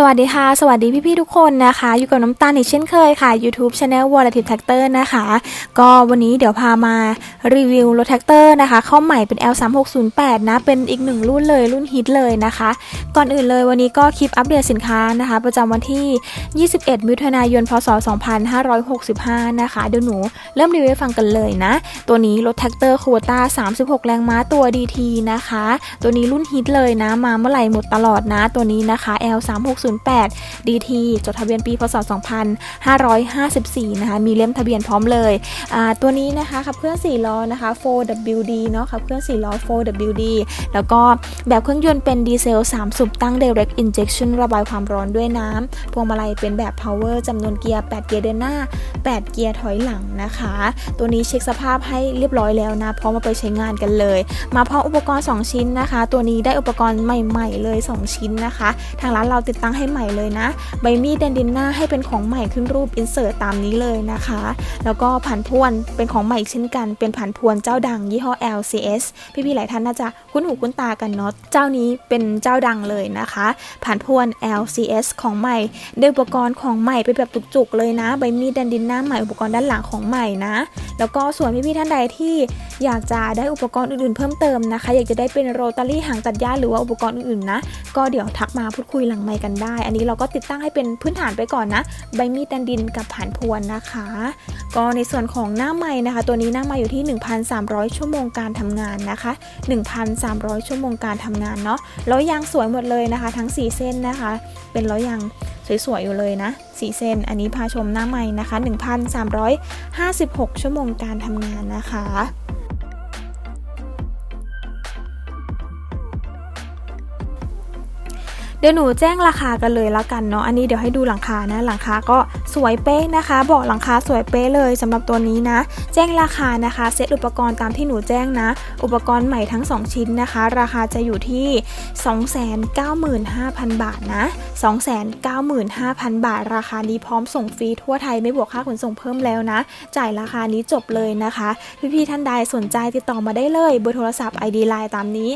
สวัสดีค่ะ สวัสดีพี่ๆทุกคนนะคะ อยู่กับน้ำตาลอีกเช่นเคยค่ะ YouTube Channel w a l a t i v e Tractor นะคะ ก็วันนี้เดี๋ยวพามารีวิวรถแท็กเตอร์นะคะ เข้าใหม่เป็น L3608 นะ เป็นอีกหนึ่งรุ่นเลยรุ่นฮิตเลยนะคะ ก่อนอื่นเลยวันนี้ก็คลิปอัปเดตสินค้านะคะ ประจำวันที่ 21 มิถุนายน พศ 2565 นะคะ เดี๋ยวหนูเริ่มรีวิวฟังกันเลยนะ ตัวนี้รถแท็กเตอร์คูต้า36 แรงม้าตัว DT นะคะ ตัวนี้รุ่นฮิตเลยนะ มาเมื่อไหร่หมดตลอดนะ ตัวนี้นะคะ08 DT จดทะเบียนปีพศ 2554 นะคะ มีเล่มทะเบียนพร้อมเลย ตัวนี้นะคะขับเคลื่อน4ล้อนะคะ 4WD เนาะขับเคลื่อน4ล้อ 4WD แล้วก็แบบเครื่องยนต์เป็นดีเซล 3 สูบตั้ง Direct Injection ระบายความร้อนด้วยน้ำพวงมาลัยเป็นแบบ Power จำนวนเกียร์ 8 เกียร์เดินหน้า 8 เกียร์ถอยหลังนะคะ ตัวนี้เช็คสภาพให้เรียบร้อยแล้วนะพร้อมมาไปใช้งานกันเลย มาพร้อมอุปกรณ์ 2 ชิ้นนะคะ ตัวนี้ได้อุปกรณ์ใหม่ ๆ เลย 2 ชิ้นนะคะ ทางร้านเราติดตั้งให้ใหม่เลยนะ ใบมีดแดนดินหน้าให้เป็นของใหม่ขึ้นรูปอินเสิร์ตตามนี้เลยนะคะ แล้วก็ผันพวนเป็นของใหม่เช่นกัน เป็นผันพวนเจ้าดังยี่ห้อ LCS พี่ๆหลายท่านน่าจะคุ้นหูคุ้นตากันเนาะ เจ้านี้เป็นเจ้าดังเลยนะคะ ผันพวน LCS ของใหม่ได้อุปกรณ์ของใหม่เป็นแบบจุกๆเลยนะ ใบมีดแดนดินหน้าใหม่อุปกรณ์ด้านหลังของใหม่นะ แล้วก็ส่วนพี่ๆท่านใดที่อยากจะได้อุปกรณ์อื่นๆเพิ่มเติมนะคะ อยากจะได้เป็นโรตารี่หางตัดหญ้าหรือว่าอุปกรณ์อื่นๆนะ ก็เดี๋ยวทักมาพูดคุยหลังไมค์กันได้ อันนี้เราก็ติดตั้งให้เป็นพื้นฐานไปก่อนนะ ใบมีดแดนดินกับผ่านพวนนะคะ ก็ในส่วนของหน้าไม้นะคะ ตัวนี้หน้าไม้อยู่ที่ 1,300 ชั่วโมงการทำงานนะคะ 1,300 ชั่วโมงการทำงานเนาะล้อยางสวยหมดเลยนะคะ ทั้ง 4 เส้นนะคะ เป็นล้อยางสวยๆอยู่เลยนะ4เส้น อันนี้พาชมหน้าไม้นะคะ 1,356 ชั่วโมงการทำงานนะคะ เดี๋ยวหนูแจ้งราคากันเลยละกันเนาะอันนี้เดี๋ยวให้ดูหลังคานะหลังคาก็สวยเป๊ะนะคะ บอกหลังคาสวยเป๊ะเลยสำหรับตัวนี้นะ แจ้งราคานะคะ เซตอุปกรณ์ตามที่หนูแจ้งนะ อุปกรณ์ใหม่ทั้ง 2 ชิ้นนะคะ ราคาจะอยู่ที่ 295,000 บาทนะ 295,000 บาท ราคานี้พร้อมส่งฟรีทั่วไทยไม่บวกค่าขนส่งเพิ่มแล้วนะ จ่ายราคานี้จบเลยนะคะ พี่ๆท่านใดสนใจติดต่อมาได้เลยเบอร์โทรศัพท์ ID Line ตามนี้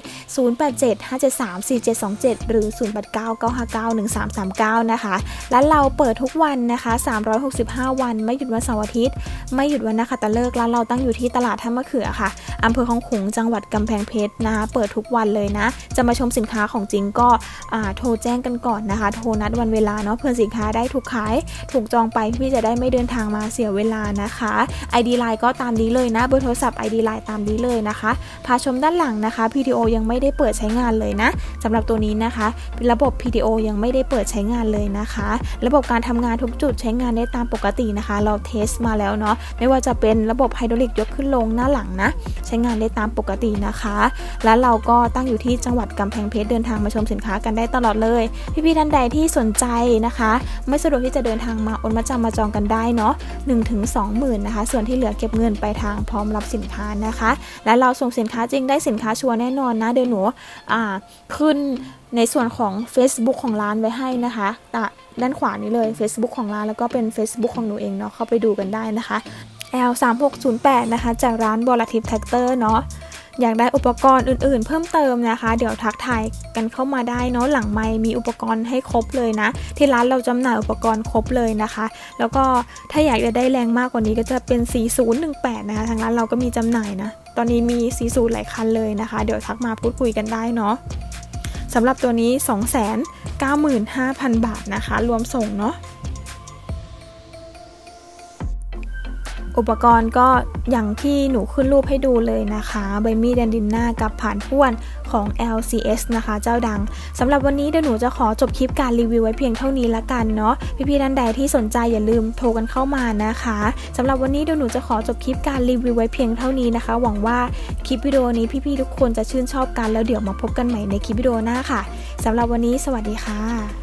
0875734727 หรือ0899591339 นะคะและเราเปิดทุกวันนะคะ 365 วัน ไม่หยุดวันเสาร์อาทิตย์ ไม่หยุดวันนะคะตะเลิกร้านเราตั้งอยู่ที่ตลาดท่ามะเขือค่ะอำเภอคลองขุงจังหวัดกำแพงเพชรนะคะ เปิดทุกวันเลยนะ จะมาชมสินค้าของจริงก็โทรแจ้งกันก่อนนะคะ โทรนัดวันเวลาเนาะเพื่อสินค้าได้ถูกขาย ถูกจองไปพี่จะได้ไม่เดินทางมาเสียเวลานะคะ ID Line ก็ตามนี้เลยนะเบอร์โทรศัพท์ ID Line ตามนี้เลยนะคะ พาชมด้านหลังนะคะ PTO ยังไม่ได้เปิดใช้งานเลยนะสำหรับตัวนี้นะคะระบบบบ PTO ยังไม่ได้เปิดใช้งานเลยนะคะ ระบบการทำงานทุกจุดใช้งานได้ตามปกตินะคะ เราเทสมาแล้วเนาะไม่ว่าจะเป็นระบบไฮดรอลิกยกขึ้นลงหน้าหลังนะ ใช้งานได้ตามปกตินะคะ และเราก็ตั้งอยู่ที่จังหวัดกำแพงเพชรเดินทางมาชมสินค้ากันได้ตลอดเลย พี่ๆท่านใดที่สนใจนะคะ ไม่สะดวกที่จะเดินทางมาโอนมาจำมาจองกันได้เนาะ1ถึง20,000นนะคะ ส่วนที่เหลือเก็บเงินไปทางพร้อมรับสินค้านะคะ และเราส่งสินค้าจริงได้สินค้าชัวร์แน่นอนนะเดี๋ยวหนูอ่าขึ้น ในส่วนของ Facebook ของร้านไว้ให้นะคะอะด้านขวานี้เลย Facebook ของร้านแล้วก็เป็น Facebook ของหนูเองเนาะเข้าไปดูกันได้นะคะ L 3 6 0 8 นะคะ จากร้านบอลทิปแท็กเตอร์เนาะอยากได้อุปกรณ์อื่นๆ เพิ่มเติมนะคะ เดี๋ยวทักทายกันเข้ามาได้เนาะหลังไมค์มีอุปกรณ์ให้ครบเลยนะ ที่ร้านเราจำหน่ายอุปกรณ์ครบเลยนะคะ แล้วก็ถ้าอยากจะได้แรงมากกว่านี้ก็จะเป็น 4018 นะคะ ทางร้านเราก็มีจำหน่ายนะ ตอนนี้มี 40 หลายคันเลยนะคะ เดี๋ยวทักมาพูดคุยกันได้เนาะ สำหรับตัวนี้ 295,000 บาทนะคะ รวมส่งเนาะอุปกรณ์ก็อย่างที่หนูขึ้นรูปให้ดูเลยนะคะ ใบมีดแดนดินหน้ากับผ่านพ่วน ของ LCS นะคะ เจ้าดังสำหรับวันนี้เดี๋ยวหนูจะขอจบคลิปการรีวิวไว้เพียงเท่านี้ละกันเนาะพี่ๆท่านใดที่สนใจอย่าลืมโทรกันเข้ามานะคะสำหรับวันนี้เดี๋ยวหนูจะขอจบคลิปการรีวิวไว้เพียงเท่านี้นะคะ หวังว่าคลิปวิดีโอนี้พี่ๆทุกคนจะชื่นชอบกันแล้วเดี๋ยวมาพบกันใหม่ในคลิปวิดีโอหน้าค่ะสำหรับวันนี้สวัสดีค่ะ